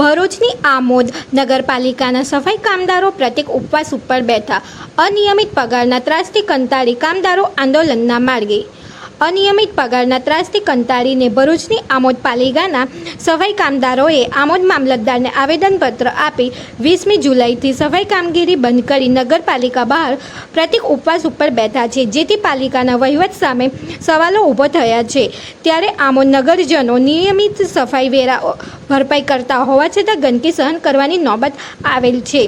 ભરૂચની આમોદ નગરપાલિકાના સફાઈ કામદારો પ્રત્યેક ઉપવાસ ઉપર બેઠા. અનિયમિત પગારના ત્રાસથી કંટાળી કામદારો આંદોલનના માર્ગે અનિયમિત પગારના ત્રાસથી કંટાળીને ભરૂચની આમોદ પાલિકાના સફાઈ કામદારોએ આમોદ મામલતદારને આવેદનપત્ર આપી વીસમી જુલાઈથી સફાઈ કામગીરી બંધ કરી નગરપાલિકા બહાર પ્રતિક ઉપવાસ ઉપર બેઠા છે, જેથી પાલિકાના વહીવટ સામે સવાલો ઊભો થયા છે. ત્યારે આમોદ નગરજનો નિયમિત સફાઈ વેરા ભરપાઈ કરતા હોવા છતાં ગંદકી સહન કરવાની નોબત આવેલ છે.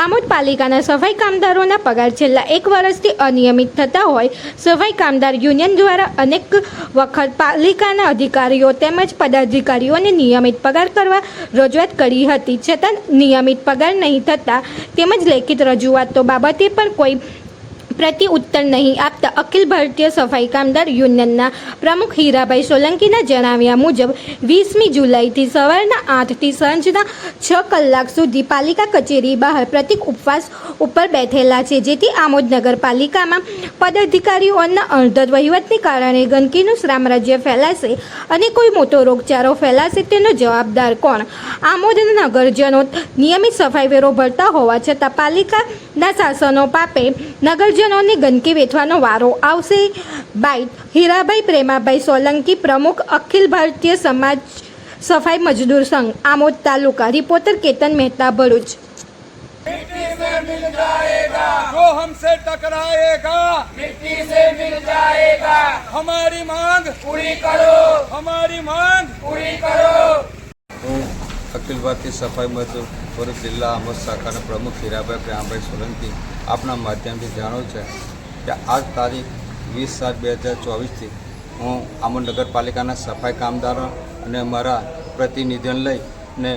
આમોદ પાલિકાના સફાઈ કામદારોના પગાર છેલ્લા એક વર્ષથી અનિયમિત થતા હોય, સફાઈ કામદાર યુનિયન દ્વારા અનેક વખત પાલિકાના અધિકારીઓ તેમજ પદાધિકારીઓને નિયમિત પગાર કરવા રજૂઆત કરી હતી. છતાં નિયમિત પગાર નહીં થતા તેમજ લેખિત રજૂઆતો બાબતે પણ કોઈ પ્રતિ ઉત્તર નહીં આપતા અખિલ ભારતીય સફાઈ કામદાર યુનિયનના પ્રમુખ હીરાભાઈ સોલંકીના જણાવ્યા મુજબ, વીસમી જુલાઈથી સવારના આઠથી સાંજના છ કલાક સુધી પાલિકા કચેરી બહાર પ્રતિક ઉપવાસ ઉપર બેઠેલા છે, જેથી આમોદ નગરપાલિકામાં પદાધિકારીઓના અણધર વહીવટને કારણે ગંદકીનું સામ્રાજ્ય ફેલાશે અને કોઈ મોટો રોગચાળો ફેલાશે તેનો જવાબદાર કોણ? આમોદના નગરજનો નિયમિત સફાઈ વેરો ભરતા હોવા છતાં પાલિકાના શાસનો પાપે નગરજનોને ગંદકી વેઠવાનો વારો આવશે બાઈટ હીરાભાઈ પ્રેમાભાઈ સોલંકી પ્રમુખ અખિલ ભારતીય સમાજ સફાઈ મજદૂર સંઘ આમોદ તાલુકા રિપોર્ટર કેતન મહેતા ભરૂચ जो हमसे टकराएगा मिट्टी से मिल जाएगा हमारी मांग पूरी करो हमारी ભારતીય સફાઈ મજદૂર જિલ્લા આમોદ શાખાના પ્રમુખ હીરાભાઈ પ્રેમભાઈ સોલંકી આપના માધ્યમથી જાણો છે કે આજ તારીખ વીસ સાત બે હજાર ચોવીસથી હું આમોદ નગરપાલિકાના સફાઈ કામદારો અને મારા પ્રતિનિધિઓને લઈને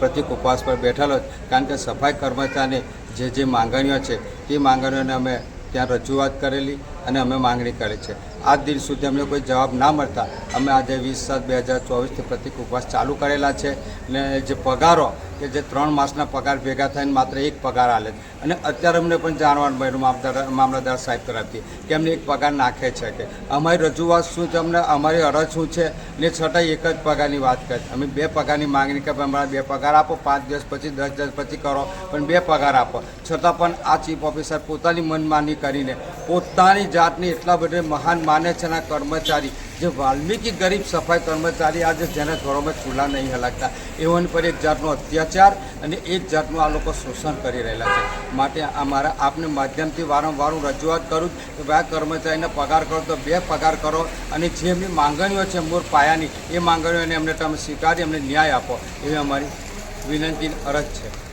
પ્રતિક ઉપવાસ પર બેઠેલો જ. કારણ કે સફાઈ કર્મચારીને જે જે માંગણીઓ છે, તે માંગણીઓને અમે ત્યાં રજૂઆત કરેલી અને અમે માંગણી કરી છે. આજ દિન સુધી અમને કોઈ જવાબ ના મળતા અમે આજે વીસ સાત બે હજાર ચોવીસથી પ્રતિક ઉપવાસ ચાલુ કરેલા છે ને જે પગારો કે જે ત્રણ માસના પગાર ભેગા થઈને માત્ર એક પગાર આલે. અને અત્યારે અમને પણ જાણવાનું મળ્યું મામલતદાર સાહેબ તરફથી, કે અમને એક પગાર નાખે છે કે અમારી રજૂઆત શું છે, અમને અમારી અરજ શું છે ને છતાંય એક જ પગારની વાત કરી અમે બે પગારની માંગણી કે અમારા બે પગાર આપો, પાંચ દિવસ પછી, દસ દિવસ પછી કરો, પણ બે પગાર આપો. છતાં પણ આ ચીફ ઓફિસર પોતાની મનમાની કરીને પોતાની જાતને એટલા બધા મહાન માને છે અને કર્મચારી. જે વાલ્મીકી ગરીબ સફાઈ કર્મચારી આજે જેના ઘરોમાં ચૂલા નહીં હલાકતા એઓની પર એક જાતનો અત્યાચાર અને એક જાતનું આ લોકો શોષણ કરી રહેલા છે. માટે અમારા આપને માધ્યમથી વારંવાર હું રજૂઆત કરું કે ભાઈ કર્મચારીને પગાર કરો તો બે પગાર કરો અને જે એમની માંગણીઓ છે મૂળ પાયાની, એ માંગણીઓને એમને તમે સ્વીકારી, એમને ન્યાય આપો. એવી અમારી વિનંતી અરજ છે.